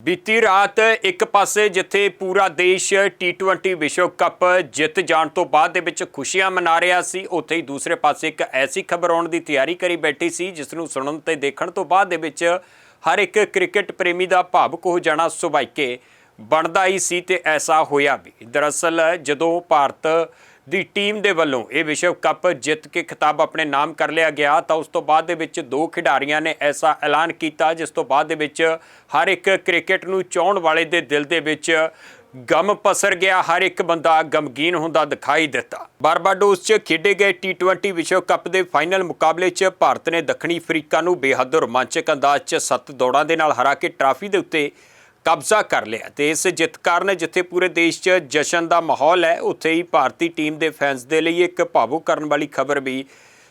ਬੀਤੀ ਰਾਤ ਇੱਕ ਪਾਸੇ ਜਿੱਥੇ ਪੂਰਾ ਦੇਸ਼ T20 ਵਿਸ਼ਵ ਕੱਪ ਜਿੱਤ ਜਾਣ ਤੋਂ ਬਾਅਦ ਦੇ ਵਿੱਚ ਖੁਸ਼ੀਆਂ ਮਨਾ ਰਿਹਾ ਸੀ, ਉੱਥੇ ਹੀ ਦੂਸਰੇ ਪਾਸੇ ਇੱਕ ਐਸੀ ਖਬਰ ਆਉਣ ਦੀ ਤਿਆਰੀ ਕਰੀ ਬੈਠੀ ਸੀ ਜਿਸ ਨੂੰ ਸੁਣਨ ਤੇ ਦੇਖਣ ਤੋਂ ਬਾਅਦ ਦੇ ਵਿੱਚ ਹਰ ਇੱਕ ਕ੍ਰਿਕਟ ਪ੍ਰੇਮੀ ਦਾ ਭਾਵੁਕ ਹੋ ਜਾਣਾ ਸੁਭਾਈਕੇ ਬਣਦਾ ਹੀ ਸੀ ਤੇ ਐਸਾ ਹੋਇਆ ਵੀ। ਦਰਅਸਲ ਜਦੋਂ ਭਾਰਤ ਦੀ ਟੀਮ ਦੇ ਵੱਲੋਂ ਇਹ ਵਿਸ਼ਵ ਕੱਪ ਜਿੱਤ ਕੇ ਖਿਤਾਬ ਆਪਣੇ ਨਾਮ ਕਰ ਲਿਆ ਗਿਆ, ਤਾਂ ਉਸ ਤੋਂ ਬਾਅਦ ਦੇ ਵਿੱਚ ਦੋ ਖਿਡਾਰੀਆਂ ਨੇ ਐਸਾ ਐਲਾਨ ਕੀਤਾ, ਜਿਸ ਤੋਂ ਬਾਅਦ ਦੇ ਵਿੱਚ ਹਰ ਇੱਕ ਕ੍ਰਿਕਟ ਨੂੰ ਚਾਹਣ ਵਾਲੇ ਦੇ ਦਿਲ ਦੇ ਵਿੱਚ ਗਮ ਪਸਰ ਗਿਆ, ਹਰ ਇੱਕ ਬੰਦਾ ਗਮਗੀਨ ਹੁੰਦਾ ਦਿਖਾਈ ਦਿੱਤਾ। ਬਾਰਬਾਡੋਸ 'ਚ ਖੇਡੇ ਗਏ T20 ਵਿਸ਼ਵ ਕੱਪ ਦੇ ਫਾਈਨਲ ਮੁਕਾਬਲੇ 'ਚ ਭਾਰਤ ਨੇ ਦੱਖਣੀ ਅਫਰੀਕਾ ਨੂੰ ਬੇਹੱਦ ਰੋਮਾਂਚਕ ਅੰਦਾਜ਼ 'ਚ 7 ਦੌੜਾਂ ਦੇ ਨਾਲ ਹਰਾ ਕੇ ਟਰਾਫੀ ਦੇ ਉੱਤੇ ਕਬਜ਼ਾ ਕਰ ਲਿਆ ਤੇ ਇਸ ਜਿੱਤ ਕਾਰਨ ਜਿੱਥੇ ਪੂਰੇ ਦੇਸ਼ 'ਚ ਜਸ਼ਨ ਦਾ ਮਾਹੌਲ ਹੈ, ਉੱਥੇ ਹੀ ਭਾਰਤੀ ਟੀਮ ਦੇ ਫੈਨਸ ਦੇ ਲਈ ਇੱਕ ਭਾਵੁਕ ਕਰਨ ਵਾਲੀ ਖਬਰ ਵੀ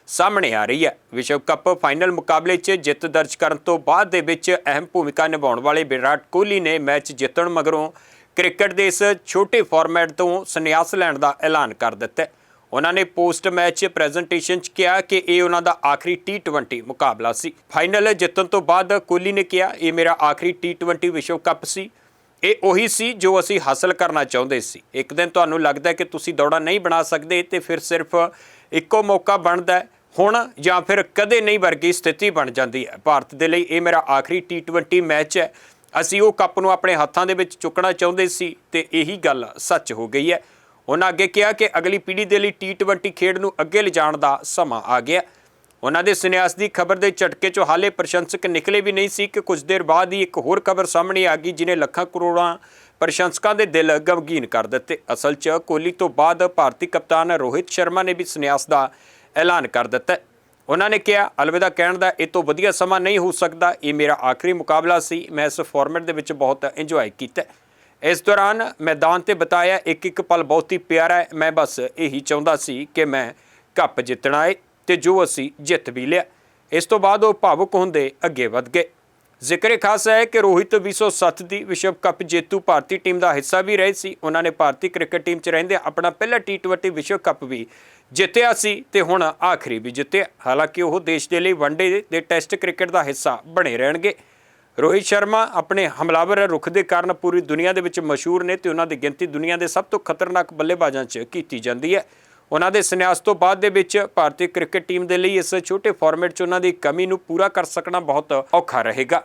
ਸਾਹਮਣੇ ਆ ਰਹੀ ਹੈ ਵਿਸ਼ਵ ਕੱਪ ਫਾਈਨਲ ਮੁਕਾਬਲੇ 'ਚ ਜਿੱਤ ਦਰਜ ਕਰਨ ਤੋਂ ਬਾਅਦ ਦੇ ਵਿੱਚ ਅਹਿਮ ਭੂਮਿਕਾ ਨਿਭਾਉਣ ਵਾਲੇ ਵਿਰਾਟ ਕੋਹਲੀ ਨੇ ਮੈਚ ਜਿੱਤਣ ਮਗਰੋਂ ਕ੍ਰਿਕਟ ਦੇ ਇਸ ਛੋਟੇ ਫਾਰਮੈਟ ਤੋਂ ਸੰਨਿਆਸ ਲੈਣ ਦਾ ਐਲਾਨ ਕਰ ਦਿੱਤਾ ਹੈ। ਉਹਨਾਂ ਨੇ ਪੋਸਟ ਮੈਚ ਪ੍ਰੈਜੈਂਟੇਸ਼ਨ 'ਚ ਕਿਹਾ ਕਿ ਇਹ ਉਹਨਾਂ ਦਾ ਆਖਰੀ T20 ਮੁਕਾਬਲਾ ਸੀ। ਫਾਈਨਲ ਜਿੱਤਣ ਤੋਂ ਬਾਅਦ ਕੋਹਲੀ ਨੇ ਕਿਹਾ, ਇਹ ਮੇਰਾ ਆਖਰੀ T20 ਵਿਸ਼ਵ ਕੱਪ ਸੀ। ਇਹ ਉਹੀ ਸੀ ਜੋ ਅਸੀਂ ਹਾਸਲ ਕਰਨਾ ਚਾਹੁੰਦੇ ਸੀ। ਇੱਕ ਦਿਨ ਤੁਹਾਨੂੰ ਲੱਗਦਾ ਕਿ ਤੁਸੀਂ ਦੌੜਾ ਨਹੀਂ ਬਣਾ ਸਕਦੇ ਤੇ ਫਿਰ ਸਿਰਫ ਇੱਕੋ ਮੌਕਾ ਬਣਦਾ ਹੁਣ ਜਾਂ ਫਿਰ ਕਦੇ ਨਹੀਂ ਵਰਗੀ ਸਥਿਤੀ ਬਣ ਜਾਂਦੀ ਹੈ। ਭਾਰਤ ਦੇ ਲਈ ਇਹ ਮੇਰਾ ਆਖਰੀ T20 ਮੈਚ ਹੈ। ਅਸੀਂ ਉਹ ਕੱਪ ਨੂੰ ਆਪਣੇ ਹੱਥਾਂ ਦੇ ਵਿੱਚ ਚੁੱਕਣਾ ਚਾਹੁੰਦੇ ਸੀ ਤੇ ਇਹੀ ਗੱਲ ਸੱਚ ਹੋ ਗਈ ਹੈ। ਉਹਨਾਂ ਅੱਗੇ ਕਿਹਾ ਕਿ ਅਗਲੀ ਪੀੜ੍ਹੀ ਦੇ ਲਈ T20 ਖੇਡ ਨੂੰ ਅੱਗੇ ਲਿਜਾਣ ਦਾ ਸਮਾਂ ਆ ਗਿਆ। ਉਹਨਾਂ ਦੇ ਸੰਨਿਆਸ ਦੀ ਖਬਰ ਦੇ ਝਟਕੇ 'ਚੋਂ ਹਾਲੇ ਪ੍ਰਸ਼ੰਸਕ ਨਿਕਲੇ ਵੀ ਨਹੀਂ ਸੀ ਕਿ ਕੁਝ ਦੇਰ ਬਾਅਦ ਹੀ ਇੱਕ ਹੋਰ ਖਬਰ ਸਾਹਮਣੇ ਆ ਗਈ, ਜਿਨੇ ਲੱਖਾਂ ਕਰੋੜਾਂ ਪ੍ਰਸ਼ੰਸਕਾਂ ਦੇ ਦਿਲ ਗਮਗੀਨ ਕਰ ਦਿੱਤੇ। ਅਸਲ 'ਚ ਕੋਹਲੀ ਤੋਂ ਬਾਅਦ ਭਾਰਤੀ ਕਪਤਾਨ ਰੋਹਿਤ ਸ਼ਰਮਾ ਨੇ ਵੀ ਸੰਨਿਆਸ ਦਾ ਐਲਾਨ ਕਰ ਦਿੱਤਾ। ਉਹਨਾਂ ਨੇ ਕਿਹਾ, ਅਲਵਿਦਾ ਕਹਿਣ ਦਾ ਇਹ ਤੋਂ ਵਧੀਆ ਸਮਾਂ ਨਹੀਂ ਹੋ ਸਕਦਾ। ਇਹ ਮੇਰਾ ਆਖਰੀ ਮੁਕਾਬਲਾ ਸੀ। ਮੈਂ ਇਸ ਫਾਰਮੈਟ ਦੇ ਵਿੱਚ ਬਹੁਤ ਇੰਜੋਏ ਕੀਤਾ। ਇਸ ਦੌਰਾਨ ਮੈਦਾਨ ਤੇ ਬਤਾਇਆ ਇੱਕ ਇੱਕ ਪਲ ਬਹੁਤ ਹੀ ਪਿਆਰਾ ਹੈ। ਮੈਂ ਬਸ ਇਹੀ ਚਾਹੁੰਦਾ ਸੀ ਕਿ ਮੈਂ ਕੱਪ ਜਿੱਤਣਾ ਏ ਤੇ ਜੋ ਅਸੀਂ ਜਿੱਤ ਵੀ ਲਿਆ। ਇਸ ਤੋਂ ਬਾਅਦ ਉਹ ਭਾਵੁਕ ਹੁੰਦੇ ਅੱਗੇ ਵਧ ਗਏ। ਜ਼ਿਕਰ ਇਹ ਖਾਸ ਹੈ ਕਿ ਰੋਹਿਤ 2007 ਦੀ ਵਿਸ਼ਵ ਕੱਪ ਜੇਤੂ ਭਾਰਤੀ ਟੀਮ ਦਾ ਹਿੱਸਾ ਵੀ ਰਹੇ ਸੀ। ਉਹਨਾਂ ਨੇ ਭਾਰਤੀ ਕ੍ਰਿਕਟ ਟੀਮ 'ਚ ਰਹਿੰਦੇ ਆਪਣਾ ਪਹਿਲਾ T20 ਵਿਸ਼ਵ ਕੱਪ ਵੀ ਜਿੱਤਿਆ ਸੀ ਤੇ ਹੁਣ ਆਖਰੀ ਵੀ ਜਿੱਤਿਆ। ਹਾਲਾਂਕਿ ਉਹ ਦੇਸ਼ ਦੇ ਲਈ ਵਨਡੇ ਦੇ ਟੈਸਟ ਕ੍ਰਿਕਟ ਦਾ ਹਿੱਸਾ ਬਣੇ ਰਹਿਣਗੇ। ਰੋਹਿਤ ਸ਼ਰਮਾ ਆਪਣੇ ਹਮਲਾਵਰ ਰੁਖ ਦੇ ਕਾਰਨ ਪੂਰੀ ਦੁਨੀਆ ਦੇ ਵਿੱਚ ਮਸ਼ਹੂਰ ਨੇ ਤੇ ਉਹਨਾਂ ਦੀ ਗਿਣਤੀ ਦੁਨੀਆ ਦੇ ਸਭ ਤੋਂ ਖਤਰਨਾਕ ਬੱਲੇਬਾਜ਼ਾਂ 'ਚ ਕੀਤੀ ਜਾਂਦੀ ਹੈ। ਉਹਨਾਂ ਦੇ ਸੰਨਿਆਸ ਤੋਂ ਬਾਅਦ ਦੇ ਵਿੱਚ ਭਾਰਤੀ ਕ੍ਰਿਕਟ ਟੀਮ ਦੇ ਲਈ ਇਸ ਛੋਟੇ ਫਾਰਮੈਟ 'ਚ ਉਹਨਾਂ ਦੀ ਕਮੀ ਨੂੰ ਪੂਰਾ ਕਰ ਸਕਣਾ ਬਹੁਤ ਔਖਾ ਰਹੇਗਾ।